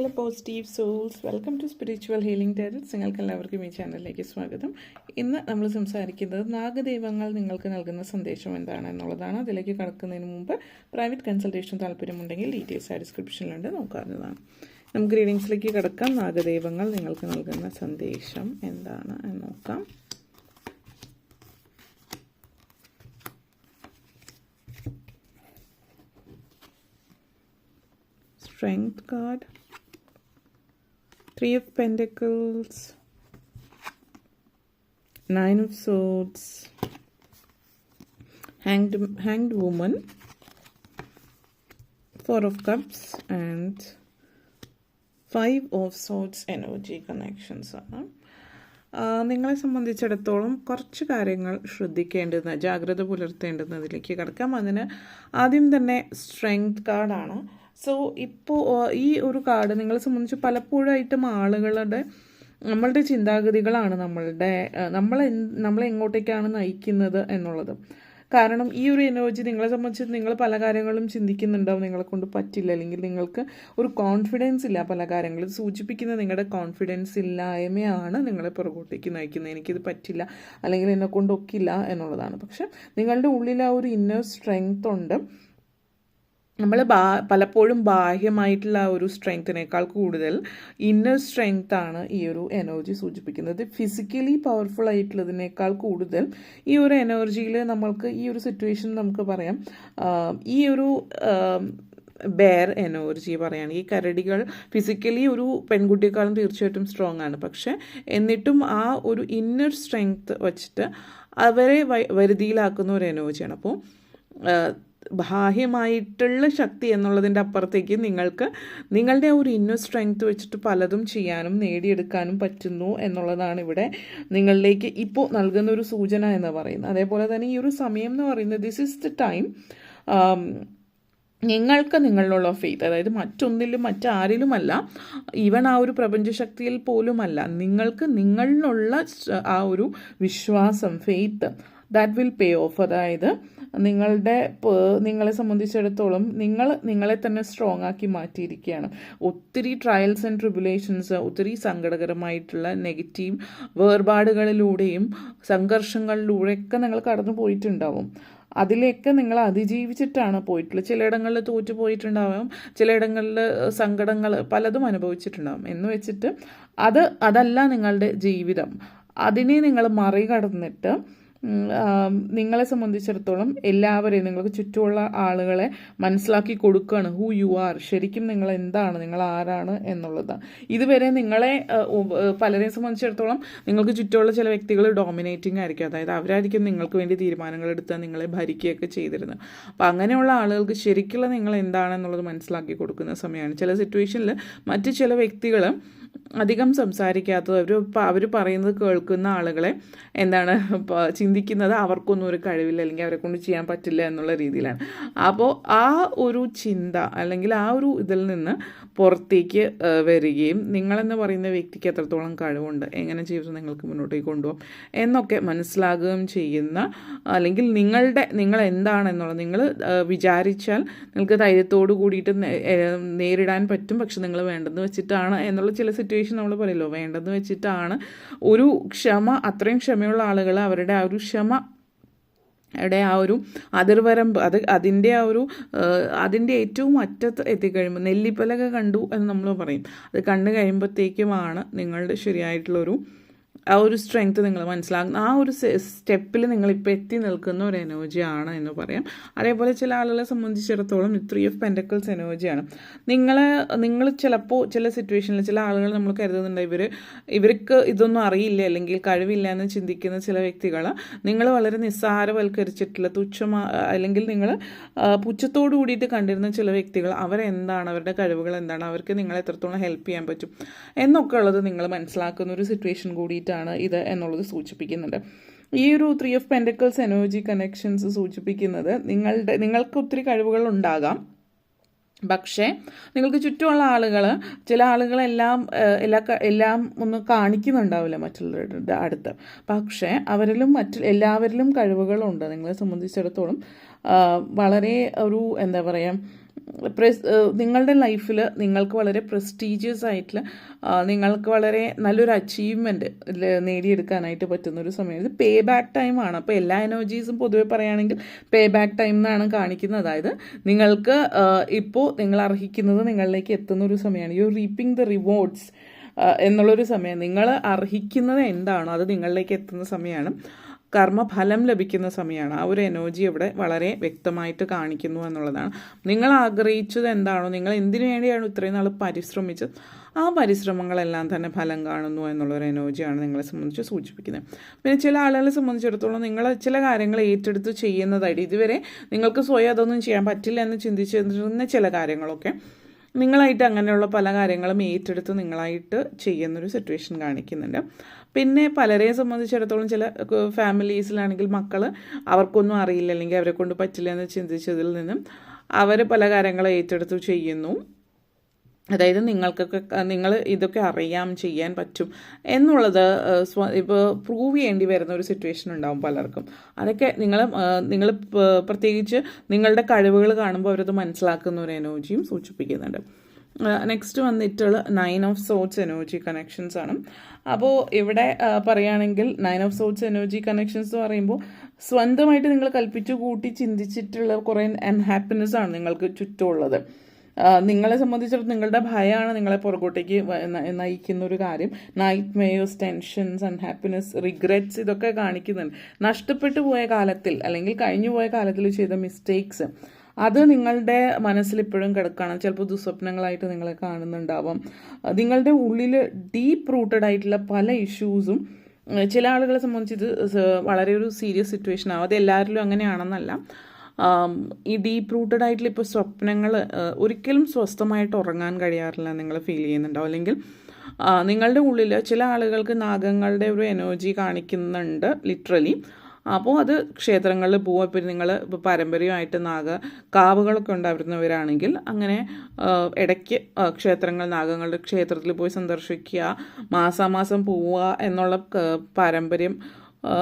Hello positive souls welcome to spiritual healing tarots നിങ്ങൾക്ക് എല്ലാവർക്കും ഈ ചാനലിലേക്ക് സ്വാഗതം. ഇന്ന് നമ്മൾ സംസാരിക്കുന്നത് നാഗദൈവങ്ങൾ നിങ്ങൾക്ക് നൽകുന്ന സന്ദേശം എന്താണ് എന്നുള്ളതാണ്. അതിലേക്ക് കടക്കുന്നതിന് മുമ്പ് പ്രൈവറ്റ് കൺസൾട്ടേഷൻ താല്പര്യമുണ്ടെങ്കിൽ ഡീറ്റെയിൽസ് ആ ഡിസ്ക്രിപ്ഷനിലുണ്ട് നോക്കാവുന്നതാണ് നമുക്ക് റീഡിങ്സിലേക്ക് കടക്കാം. നാഗദൈവങ്ങൾ നിങ്ങൾക്ക് നൽകുന്ന സന്ദേശം എന്താണ് എന്ന് നോക്കാം. Strength card. Three of pentacles. Nine of swords. Hanged hanged woman. Four of cups and five of swords energy connections ആണ്. നിങ്ങളെ സംബന്ധിച്ചിടത്തോളം കുറച്ച് കാര്യങ്ങൾ ശ്രദ്ധിക്കേണ്ടുന്ന ജാഗ്രത പുലർത്തേണ്ടുന്നതിലേക്ക് കിടക്കാം. അതിന് ആദ്യം തന്നെ സ്ട്രെങ്ത് കാർഡാണ് സോ ഇപ്പോൾ ഈ ഒരു കാർഡ് നിങ്ങളെ സംബന്ധിച്ച് പലപ്പോഴായിട്ടും ആളുകളുടെ നമ്മളുടെ ചിന്താഗതികളാണ് നമ്മളുടെ നമ്മളെ നമ്മളെ എങ്ങോട്ടേക്കാണ് നയിക്കുന്നത് എന്നുള്ളത്. കാരണം ഈ ഒരു എനർജി നിങ്ങളെ സംബന്ധിച്ച് നിങ്ങൾ പല കാര്യങ്ങളും ചിന്തിക്കുന്നുണ്ടാവും നിങ്ങളെ കൊണ്ട് പറ്റില്ല. അല്ലെങ്കിൽ നിങ്ങൾക്ക് ഒരു കോൺഫിഡൻസ് ഇല്ല പല കാര്യങ്ങളും. സൂചിപ്പിക്കുന്ന സൂചിപ്പിക്കുന്നത് നിങ്ങളുടെ കോൺഫിഡൻസ് ഇല്ലായ്മയാണ് നിങ്ങളെ പുറകോട്ടേക്ക് നയിക്കുന്നത്. എനിക്കിത് പറ്റില്ല. അല്ലെങ്കിൽ എന്നെ കൊണ്ടൊക്കില്ല എന്നുള്ളതാണ്. പക്ഷെ നിങ്ങളുടെ ഉള്ളിൽ ആ ഒരു ഇന്നർ സ്ട്രെങ്ത് ഉണ്ട്. നമ്മൾ ബാ പലപ്പോഴും ബാഹ്യമായിട്ടുള്ള ഒരു സ്ട്രെങ്ത്തിനേക്കാൾ കൂടുതൽ ഇന്നർ സ്ട്രെങ്ത് ആണ് ഈ ഒരു എനർജി സൂചിപ്പിക്കുന്നത്. ഫിസിക്കലി പവർഫുൾ ആയിട്ടുള്ളതിനേക്കാൾ കൂടുതൽ ഈ ഒരു എനർജിയിൽ നമ്മൾക്ക് ഈ ഒരു സിറ്റുവേഷൻ നമുക്ക് പറയാം. ഈ ഒരു ബെയർ എനർജി പറയുകയാണെങ്കിൽ ഈ കരടികൾ ഫിസിക്കലി ഒരു പെൺകുട്ടിയെക്കാളും തീർച്ചയായിട്ടും സ്ട്രോങ് ആണ്. പക്ഷേ എന്നിട്ടും ആ ഒരു ഇന്നർ സ്ട്രെങ്ത് വച്ചിട്ട് അവരെ വരുതിയിലാക്കുന്ന ഒരു എനർജിയാണ് അപ്പോൾ ബാഹ്യമായിട്ടുള്ള ശക്തി എന്നുള്ളതിന്റെ അപ്പുറത്തേക്ക് നിങ്ങൾക്ക് നിങ്ങളുടെ ഒരു ഇന്നർ സ്ട്രെങ്ത് വെച്ചിട്ട് പലതും ചെയ്യാനും നേടിയെടുക്കാനും പറ്റുന്നു എന്നുള്ളതാണ് ഇവിടെ നിങ്ങളിലേക്ക് ഇപ്പോൾ നൽകുന്ന ഒരു സൂചന എന്ന് പറയുന്നത്. അതേപോലെ തന്നെ ഈ ഒരു സമയം എന്ന് പറയുന്നത് ദിസ് ഇസ് ദ ടൈം നിങ്ങൾക്ക് നിങ്ങളിലുള്ള ഫെയ്ത്ത് അതായത് മറ്റൊന്നിലും മറ്റാരിലുമല്ല ഈവൻ ആ ഒരു പ്രപഞ്ചശക്തിയിൽ പോലുമല്ല നിങ്ങൾക്ക് നിങ്ങളിലുള്ള ആ ഒരു വിശ്വാസം faith that will pay off അതായത് നിങ്ങളുടെ നിങ്ങളെ സംബന്ധിച്ചിടത്തോളം നിങ്ങൾ നിങ്ങളെ തന്നെ സ്ട്രോങ് ആക്കി മാറ്റിയിരിക്കുകയാണ്. ഒത്തിരി ട്രയൽസ് ആൻഡ് ട്രിബുലേഷൻസ് ഒത്തിരി സങ്കടകരമായിട്ടുള്ള നെഗറ്റീവ് വേർപാടുകളിലൂടെയും സംഘർഷങ്ങളിലൂടെയൊക്കെ നിങ്ങൾ കടന്നു പോയിട്ടുണ്ടാവും. അതിലേക്ക് നിങ്ങൾ അതിജീവിച്ചിട്ടാണ് പോയിട്ടുള്ളത്. ചിലയിടങ്ങളിൽ തോറ്റു പോയിട്ടുണ്ടാവും ചിലയിടങ്ങളിൽ സങ്കടങ്ങൾ പലതും അനുഭവിച്ചിട്ടുണ്ടാവും. എന്ന് വെച്ചിട്ട് അത് അതല്ല നിങ്ങളുടെ ജീവിതം. അതിനെ നിങ്ങൾ മറികടന്നിട്ട് നിങ്ങളെ സംബന്ധിച്ചിടത്തോളം എല്ലാവരെയും നിങ്ങൾക്ക് ചുറ്റുമുള്ള ആളുകളെ മനസ്സിലാക്കി കൊടുക്കുകയാണ് ഹൂ യു ആർ ശരിക്കും നിങ്ങൾ എന്താണ് നിങ്ങൾ ആരാണ് എന്നുള്ളത്. ഇതുവരെ നിങ്ങളെ പലരെയും സംബന്ധിച്ചിടത്തോളം നിങ്ങൾക്ക് ചുറ്റുമുള്ള ചില വ്യക്തികൾ ഡോമിനേറ്റിംഗ് ആയിരിക്കും. അതായത് അവരായിരിക്കും നിങ്ങൾക്ക് വേണ്ടി തീരുമാനങ്ങൾ എടുത്ത് നിങ്ങളെ ഭരിക്കുകയൊക്കെ ചെയ്തിരുന്നത്. അപ്പം അങ്ങനെയുള്ള ആളുകൾക്ക് ശരിക്കുള്ള നിങ്ങൾ എന്താണെന്നുള്ളത് മനസ്സിലാക്കി കൊടുക്കുന്ന സമയമാണ്. ചില സിറ്റുവേഷനിൽ മറ്റ് ചില വ്യക്തികൾ അധികം സംസാരിക്കാത്തത്. അവർ അവർ പറയുന്നത് കേൾക്കുന്ന ആളുകളെ എന്താണ് ചിന്തിക്കുന്നത് അവർക്കൊന്നും ഒരു കഴിവില്ല അല്ലെങ്കിൽ അവരെ കൊണ്ട് ചെയ്യാൻ പറ്റില്ല എന്നുള്ള രീതിയിലാണ്. അപ്പോൾ ആ ഒരു ചിന്ത അല്ലെങ്കിൽ ആ ഒരു ഇതിൽ നിന്ന് പുറത്തേക്ക് വരികയും നിങ്ങളെന്ന് പറയുന്ന വ്യക്തിക്ക് എത്രത്തോളം കഴിവുണ്ട് എങ്ങനെ ജീവിതം നിങ്ങൾക്ക് മുന്നോട്ടേക്ക് കൊണ്ടുപോകും എന്നൊക്കെ മനസ്സിലാകുകയും ചെയ്യുന്ന അല്ലെങ്കിൽ നിങ്ങളുടെ നിങ്ങൾ എന്താണെന്നുള്ളത് നിങ്ങൾ വിചാരിച്ചാൽ നിങ്ങൾക്ക് ധൈര്യത്തോട് കൂടിയിട്ട് നേരിടാൻ പറ്റും പക്ഷെ നിങ്ങൾ വേണ്ടെന്ന് വെച്ചിട്ടാണ് എന്നുള്ള ചില സിറ്റുവേഷൻ നമ്മൾ പറയല്ലോ. വേണ്ടെന്ന് വെച്ചിട്ടാണ് ഒരു ക്ഷമ അത്രയും ക്ഷമയുള്ള ആളുകൾ അവരുടെ ആ ഒരു ക്ഷമ യുടെ ആ ഒരു അതിർവരമ്പ് അത് അതിന്റെ ആ ഒരു അതിന്റെ ഏറ്റവും അറ്റത്ത് എത്തിക്കഴിയുമ്പോൾ നെല്ലിപ്പലക കണ്ടു എന്ന് നമ്മൾ പറയും. അത് കണ്ടു കഴിയുമ്പോഴത്തേക്കുമാണ് നിങ്ങളുടെ ശരിയായിട്ടുള്ളൊരു ആ ഒരു സ്ട്രെങ്ത് നിങ്ങൾ മനസ്സിലാകുന്ന ആ ഒരു സ്റ്റെപ്പിൽ നിങ്ങളിപ്പോൾ എത്തി നിൽക്കുന്ന ഒരു എനർജിയാണ് എന്ന് പറയാം. അതേപോലെ ചില ആളുകളെ സംബന്ധിച്ചിടത്തോളം ത്രീ ഓഫ് പെൻഡക്കിൾസ് എനർജിയാണ് നിങ്ങൾ നിങ്ങൾ ചിലപ്പോൾ ചില സിറ്റുവേഷനിൽ ചില ആളുകൾ നമ്മൾ കരുതുന്നുണ്ട്. ഇവർ ഇവർക്ക് ഇതൊന്നും അറിയില്ല അല്ലെങ്കിൽ കഴിവില്ല എന്ന് ചിന്തിക്കുന്ന ചില വ്യക്തികൾ നിങ്ങൾ വളരെ നിസ്സാരവൽക്കരിച്ചിട്ടുള്ള തുച്ഛമാ അല്ലെങ്കിൽ നിങ്ങൾ പുച്ഛത്തോടു കൂടിയിട്ട് കണ്ടിരുന്ന ചില വ്യക്തികൾ അവരെന്താണ് അവരുടെ കഴിവുകൾ എന്താണ് അവർക്ക് നിങ്ങളെ എത്രത്തോളം ഹെൽപ്പ് ചെയ്യാൻ പറ്റും എന്നൊക്കെ ഉള്ളത് നിങ്ങൾ മനസ്സിലാക്കുന്ന ഒരു സിറ്റുവേഷൻ കൂടിയിട്ടാണ് ഇത് എന്നുള്ളത് സൂചിപ്പിക്കുന്നുണ്ട്. ഈ ഒരു three of pentacles energy connections സൂചിപ്പിക്കുന്നത് നിങ്ങളുടെ നിങ്ങൾക്ക് ഒത്തിരി കഴിവുകൾ ഉണ്ടാകാം. പക്ഷേ നിങ്ങൾക്ക് ചുറ്റുമുള്ള ആളുകൾ ചില ആളുകളെല്ലാം എല്ലാ എല്ലാം ഒന്ന് കാണിക്കുന്നുണ്ടാവില്ല മറ്റുള്ളവരുടെ അടുത്ത്. പക്ഷേ അവരിലും മറ്റ് എല്ലാവരിലും കഴിവുകളുണ്ട്. നിങ്ങളെ സംബന്ധിച്ചിടത്തോളം വളരെ ഒരു എന്താ പറയുക നിങ്ങളുടെ ലൈഫിൽ നിങ്ങൾക്ക് വളരെ പ്രസ്റ്റീജിയസ് ആയിട്ടുള്ള നിങ്ങൾക്ക് വളരെ നല്ലൊരു അച്ചീവ്മെന്റ് നേടിയെടുക്കാനായിട്ട് പറ്റുന്ന ഒരു സമയം. ഇത് പേ ബാക്ക് ടൈമാണ് അപ്പോൾ എല്ലാ എനർജീസും പൊതുവെ പറയുകയാണെങ്കിൽ പേ ബാക്ക് ടൈം എന്നാണ് കാണിക്കുന്നത്. അതായത് നിങ്ങൾക്ക് ഇപ്പോൾ നിങ്ങൾ അർഹിക്കുന്നത് നിങ്ങളിലേക്ക് എത്തുന്ന ഒരു സമയമാണ് യു റീപ്പിംഗ് ദ റിവോർഡ്സ് എന്നുള്ളൊരു സമയം. നിങ്ങൾ അർഹിക്കുന്നത് എന്താണോ അത് നിങ്ങളിലേക്ക് എത്തുന്ന സമയമാണ്. കർമ്മഫലം ലഭിക്കുന്ന സമയമാണ്. ആ ഒരു എനർജി ഇവിടെ വളരെ വ്യക്തമായിട്ട് കാണിക്കുന്നു എന്നുള്ളതാണ്. നിങ്ങൾ ആഗ്രഹിച്ചത് എന്താണോ നിങ്ങൾ എന്തിനു വേണ്ടിയാണ് ഇത്രയും നാൾ പരിശ്രമിച്ചത് ആ പരിശ്രമങ്ങളെല്ലാം തന്നെ ഫലം കാണുന്നു എന്നുള്ളൊരു എനർജിയാണ് നിങ്ങളെ സംബന്ധിച്ച് സൂചിപ്പിക്കുന്നത്. പിന്നെ ചില ആളുകളെ സംബന്ധിച്ചിടത്തോളം നിങ്ങൾ ചില കാര്യങ്ങൾ ഏറ്റെടുത്ത് ചെയ്യുന്നതായിട്ട് ഇതുവരെ നിങ്ങൾക്ക് സ്വയം അതൊന്നും ചെയ്യാൻ പറ്റില്ല എന്ന് ചിന്തിച്ചിരുന്ന ചില കാര്യങ്ങളൊക്കെ നിങ്ങളായിട്ട് അങ്ങനെയുള്ള പല കാര്യങ്ങളും ഏറ്റെടുത്ത് നിങ്ങളായിട്ട് ചെയ്യുന്നൊരു സിറ്റുവേഷൻ കാണിക്കുന്നുണ്ട്. പിന്നെ പലരെയും സംബന്ധിച്ചിടത്തോളം ചില ഫാമിലീസിലാണെങ്കിൽ മക്കൾ അവർക്കൊന്നും അറിയില്ല അല്ലെങ്കിൽ അവരെ കൊണ്ട് പറ്റില്ല എന്ന് ചിന്തിച്ചതിൽ നിന്നും അവർ പല കാര്യങ്ങളും ഏറ്റെടുത്ത് ചെയ്യുന്നു. അതായത് നിങ്ങൾക്കൊക്കെ നിങ്ങൾ ഇതൊക്കെ അറിയാം ചെയ്യാൻ പറ്റും എന്നുള്ളത് സ്വ ഇപ്പോൾ പ്രൂവ് ചെയ്യേണ്ടി വരുന്ന ഒരു സിറ്റുവേഷൻ ഉണ്ടാവും പലർക്കും. അതൊക്കെ നിങ്ങൾ നിങ്ങൾ പ്രത്യേകിച്ച് നിങ്ങളുടെ കഴിവുകൾ കാണുമ്പോൾ അവരത് മനസ്സിലാക്കുന്ന ഒരു എനർജിയും സൂചിപ്പിക്കുന്നുണ്ട്. നെക്സ്റ്റ് വന്നിട്ടുള്ള nine of swords energy connections ആണ്. അപ്പോൾ ഇവിടെ പറയുകയാണെങ്കിൽ nine of swords energy connections എന്ന് പറയുമ്പോൾ സ്വന്തമായിട്ട് നിങ്ങൾ കൽപ്പിച്ചു കൂട്ടി ചിന്തിച്ചിട്ടുള്ള കുറേ അൺഹാപ്പിനെസ് ആണ് നിങ്ങൾക്ക് ചുറ്റുമുള്ളത്. നിങ്ങളെ സംബന്ധിച്ചിടത്തോളം നിങ്ങളുടെ ഭയമാണ് നിങ്ങളെ പുറകോട്ടേക്ക് നയിക്കുന്ന ഒരു കാര്യം. Nightmares tensions unhappiness regrets ഇതൊക്കെ കാണിക്കുന്നുണ്ട്. നഷ്ടപ്പെട്ടു പോയ കാലത്തിൽ അല്ലെങ്കിൽ കഴിഞ്ഞു പോയ കാലത്തിൽ ചെയ്ത മിസ്റ്റേക്സ് അത് നിങ്ങളുടെ മനസ്സിൽ ഇപ്പോഴും കിടക്കണം. ചിലപ്പോൾ ദുസ്വപ്നങ്ങളായിട്ട് നിങ്ങളെ കാണുന്നുണ്ടാവാം. നിങ്ങളുടെ ഉള്ളിൽ ഡീപ്പ് റൂട്ടഡ് ആയിട്ടുള്ള പല ഇഷ്യൂസും ചില ആളുകളെ സംബന്ധിച്ച് ഇത് വളരെ ഒരു സീരിയസ് സിറ്റുവേഷൻ ആവും. അത് എല്ലാവരിലും അങ്ങനെയാണെന്നല്ല. ഈ ഡീപ്പ് റൂട്ടഡ് ആയിട്ടുള്ള ഇപ്പോൾ സ്വപ്നങ്ങൾ ഒരിക്കലും സ്വസ്ഥമായിട്ട് ഉറങ്ങാൻ കഴിയാറില്ല നിങ്ങൾ ഫീൽ ചെയ്യുന്നുണ്ടാവും. അല്ലെങ്കിൽ നിങ്ങളുടെ ഉള്ളിൽ ചില ആളുകൾക്ക് നാഗങ്ങളുടെ ഒരു എനർജി കാണിക്കുന്നുണ്ട് ലിറ്ററലി അപ്പോൾ അത് ക്ഷേത്രങ്ങളിൽ പോവുക പിന്നെ നിങ്ങൾ ഇപ്പോൾ പാരമ്പര്യമായിട്ട് നാഗ കാവുകളൊക്കെ ഉണ്ടായിരുന്നവരാണെങ്കിൽ അങ്ങനെ ഇടയ്ക്ക് ക്ഷേത്രങ്ങൾ നാഗങ്ങളുടെ ക്ഷേത്രത്തിൽ പോയി സന്ദർശിക്കുക മാസാമാസം പോവുക എന്നുള്ള പാരമ്പര്യം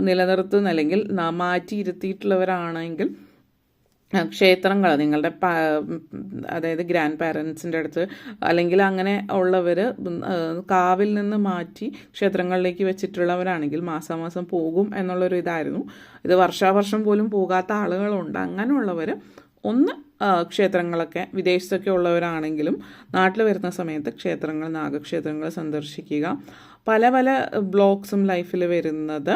നിലനിർത്തുന്നില്ലെങ്കിൽ മാറ്റിയിരുത്തിയിട്ടുള്ളവരാണെങ്കിൽ ക്ഷേത്രങ്ങൾ നിങ്ങളുടെ അതായത് ഗ്രാൻഡ് പാരൻസിന്റെ അടുത്ത് അല്ലെങ്കിൽ അങ്ങനെ ഉള്ളവർ കാവിൽ നിന്ന് മാറ്റി ക്ഷേത്രങ്ങളിലേക്ക് വെച്ചിട്ടുള്ളവരാണെങ്കിൽ മാസാമാസം പോകും എന്നുള്ളൊരു ഇതായിരുന്നു. ഇത് വർഷാവർഷം പോലും പോകാത്ത ആളുകളുണ്ട്. അങ്ങനെയുള്ളവർ ഒന്ന് ക്ഷേത്രങ്ങളൊക്കെ വിദേശത്തൊക്കെ ഉള്ളവരാണെങ്കിലും നാട്ടിൽ വരുന്ന സമയത്ത് ക്ഷേത്രങ്ങൾ നാഗക്ഷേത്രങ്ങൾ സന്ദർശിക്കുക. പല പല ബ്ലോക്സും ലൈഫിൽ വരുന്നത്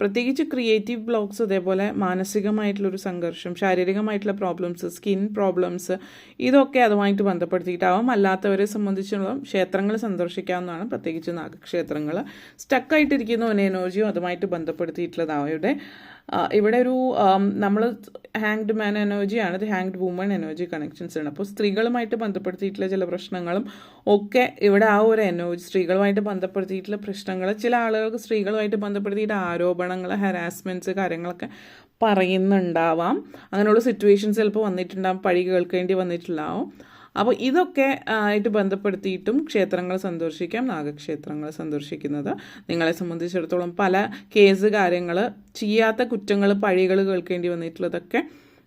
പ്രത്യേകിച്ച് ക്രിയേറ്റീവ് ബ്ലോക്സ് അതേപോലെ മാനസികമായിട്ടുള്ളൊരു സംഘർഷം ശാരീരികമായിട്ടുള്ള പ്രോബ്ലംസ് സ്കിൻ പ്രോബ്ലംസ് ഇതൊക്കെ അതുമായിട്ട് ബന്ധപ്പെടുത്തിയിട്ടാവും. അല്ലാത്തവരെ സംബന്ധിച്ചിടത്തോളം ക്ഷേത്രങ്ങൾ സന്ദർശിക്കാവുന്നതാണ്. പ്രത്യേകിച്ച് നാഗക്ഷേത്രങ്ങൾ സ്റ്റക്കായിട്ടിരിക്കുന്ന ഒരു എനർജിയും അതുമായിട്ട് ബന്ധപ്പെടുത്തിയിട്ടുള്ളതാവും ഇവിടെ. ഇവിടെ ഒരു നമ്മൾ ഹാങ്ഡ് മാൻ എനർജിയാണ് ഇത് ഹാങ്ഡ് വുമൺ എനർജി കണക്ഷൻസ് ആണ്. അപ്പോൾ സ്ത്രീകളുമായിട്ട് ബന്ധപ്പെടുത്തിയിട്ടുള്ള ചില പ്രശ്നങ്ങളും ഒക്കെ ഇവിടെ ആ ഒരു എനർജി സ്ത്രീകളുമായിട്ട് ബന്ധപ്പെടുത്തിയിട്ടുള്ള പ്രശ്നങ്ങൾ ചില ആളുകൾക്ക് സ്ത്രീകളുമായിട്ട് ബന്ധപ്പെടുത്തിയിട്ട് ആരോപണങ്ങൾ ഹരാസ്മെന്റ്സ് കാര്യങ്ങളൊക്കെ പറയുന്നുണ്ടാവാം. അങ്ങനെയുള്ള സിറ്റുവേഷൻസ് ചിലപ്പോൾ വന്നിട്ടുണ്ടാവും പഴി കേൾക്കേണ്ടി വന്നിട്ടുണ്ടാവും. അപ്പോൾ ഇതൊക്കെ ആയിട്ട് ബന്ധപ്പെടുത്തിയിട്ടും ക്ഷേത്രങ്ങൾ സന്ദർശിക്കാം നാഗക്ഷേത്രങ്ങൾ സന്ദർശിക്കുന്നത്. നിങ്ങളെ സംബന്ധിച്ചിടത്തോളം പല കേസ് കാര്യങ്ങൾ ചെയ്യാത്ത കുറ്റങ്ങൾ പഴികൾ കേൾക്കേണ്ടി വന്നിട്ടുള്ളതൊക്കെ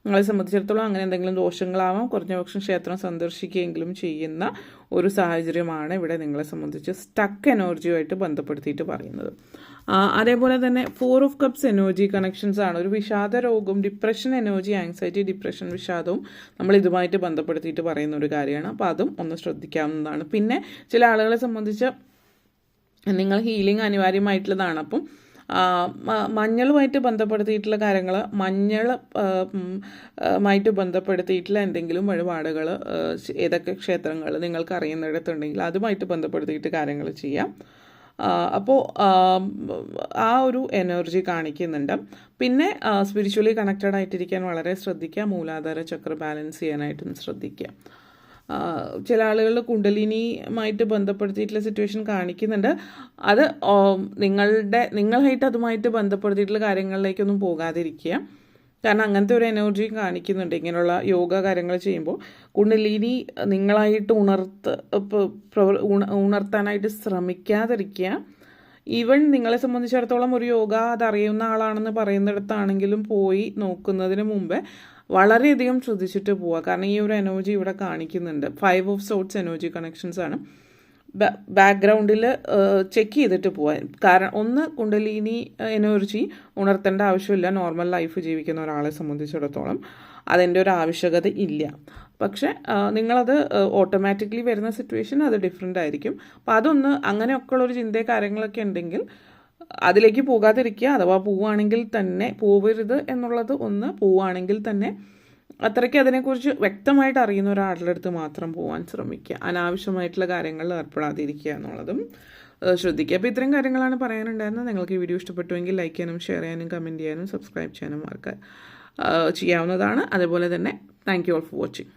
നിങ്ങളെ സംബന്ധിച്ചിടത്തോളം അങ്ങനെ എന്തെങ്കിലും ദോഷങ്ങളാവാം കുറഞ്ഞ പക്ഷം ക്ഷേത്രം സന്ദർശിക്കുകയെങ്കിലും ചെയ്യുന്ന ഒരു സാഹചര്യമാണ് ഇവിടെ നിങ്ങളെ സംബന്ധിച്ച് സ്റ്റക്ക് എനർജിയുമായിട്ട് ബന്ധപ്പെടുത്തിയിട്ട് പറയുന്നത്. അതേപോലെ തന്നെ four of cups energy connections ആണ്. ഒരു വിഷാദ രോഗം ഡിപ്രഷൻ എനർജി ആങ്സൈറ്റി ഡിപ്രഷൻ വിഷാദവും നമ്മൾ ഇതുമായിട്ട് ബന്ധപ്പെടുത്തിയിട്ട് പറയുന്ന ഒരു കാര്യമാണ്. അപ്പോൾ അതും ഒന്ന് ശ്രദ്ധിക്കാവുന്നതാണ്. പിന്നെ ചില ആളുകളെ സംബന്ധിച്ച് നിങ്ങൾ ഹീലിംഗ് അനിവാര്യമായിട്ടുള്ളതാണ്. അപ്പം മഞ്ഞളുമായിട്ട് ബന്ധപ്പെടുത്തിയിട്ടുള്ള കാര്യങ്ങൾ മഞ്ഞൾ മായിട്ട് ബന്ധപ്പെടുത്തിയിട്ടുള്ള എന്തെങ്കിലും വഴിപാടുകൾ ഏതൊക്കെ ക്ഷേത്രങ്ങൾ നിങ്ങൾക്ക് അറിയുന്നിടത്തുണ്ടെങ്കിൽ അതുമായിട്ട് ബന്ധപ്പെടുത്തിയിട്ട് കാര്യങ്ങൾ ചെയ്യാം. അപ്പോൾ ആ ഒരു എനർജി കാണിക്കുന്നുണ്ട്. പിന്നെ സ്പിരിച്വലി കണക്റ്റഡ് ആയിട്ടിരിക്കാൻ വളരെ ശ്രദ്ധിക്കുക. മൂലാധാര ചക്ര ബാലൻസ് ചെയ്യാനായിട്ടും ശ്രദ്ധിക്കുക. ചില ആളുകൾ കുണ്ടലിനിയുമായിട്ട് ബന്ധപ്പെടുത്തിയിട്ടുള്ള സിറ്റുവേഷൻ കാണിക്കുന്നുണ്ട്. അത് നിങ്ങളുടെ നിങ്ങളായിട്ട് അതുമായിട്ട് ബന്ധപ്പെടുത്തിയിട്ടുള്ള കാര്യങ്ങളിലേക്കൊന്നും പോകാതിരിക്കുക. കാരണം അങ്ങനത്തെ ഒരു എനർജിയും കാണിക്കുന്നുണ്ട്. ഇങ്ങനെയുള്ള യോഗ കാര്യങ്ങൾ ചെയ്യുമ്പോൾ കുണ്ടലിനി നിങ്ങളായിട്ട് ഉണർത്ത് ഉണർത്താനായിട്ട് ശ്രമിക്കാതിരിക്കുക. ഈവൻ നിങ്ങളെ സംബന്ധിച്ചിടത്തോളം ഒരു യോഗ അതറിയുന്ന ആളാണെന്ന് പറയുന്നിടത്താണെങ്കിലും പോയി നോക്കുന്നതിന് മുമ്പേ വളരെയധികം ശ്രദ്ധിച്ചിട്ട് പോവുക. കാരണം ഈ ഒരു എനർജി ഇവിടെ കാണിക്കുന്നുണ്ട്. Five of swords energy connections ആണ്. ബാക്ക്ഗ്രൗണ്ടിൽ ചെക്ക് ചെയ്തിട്ട് പോകാൻ കാരണം ഒന്ന് കുണ്ടലിനി എനർജി ഉണർത്തേണ്ട ആവശ്യമില്ല. നോർമൽ ലൈഫ് ജീവിക്കുന്ന ഒരാളെ സംബന്ധിച്ചിടത്തോളം അതിന്റെ ഒരു ആവശ്യകത ഇല്ല. പക്ഷേ നിങ്ങളത് ഓട്ടോമാറ്റിക്കലി വരുന്ന സിറ്റുവേഷൻ അത് ഡിഫറെന്റ് ആയിരിക്കും. അപ്പം അതൊന്ന് അങ്ങനെയൊക്കെയുള്ളൊരു ചിന്തയും കാര്യങ്ങളൊക്കെ ഉണ്ടെങ്കിൽ അതിലേക്ക് പോകാതിരിക്കുക. അഥവാ പോവുകയാണെങ്കിൽ തന്നെ പോവരുത് എന്നുള്ളത് ഒന്ന് പോവുകയാണെങ്കിൽ തന്നെ അത്രയ്ക്ക് അതിനെക്കുറിച്ച് വ്യക്തമായിട്ട് അറിയുന്ന ഒരാളുടെ അടുത്ത് മാത്രം പോകാൻ ശ്രമിക്കുക. അനാവശ്യമായിട്ടുള്ള കാര്യങ്ങളിൽ ഏർപ്പെടാതിരിക്കുക എന്നുള്ളതും ശ്രദ്ധിക്കുക. അപ്പോൾ ഇത്രയും കാര്യങ്ങളാണ് പറയാനുണ്ടായിരുന്നത്. നിങ്ങൾക്ക് ഈ വീഡിയോ ഇഷ്ടപ്പെട്ടുവെങ്കിൽ ലൈക്ക് ചെയ്യാനും ഷെയർ ചെയ്യാനും കമന്റ് ചെയ്യാനും സബ്സ്ക്രൈബ് ചെയ്യാനും ഏഹ്, ചെയ്യാവുന്നതാണ്. അതുപോലെ തന്നെ thank you all for watching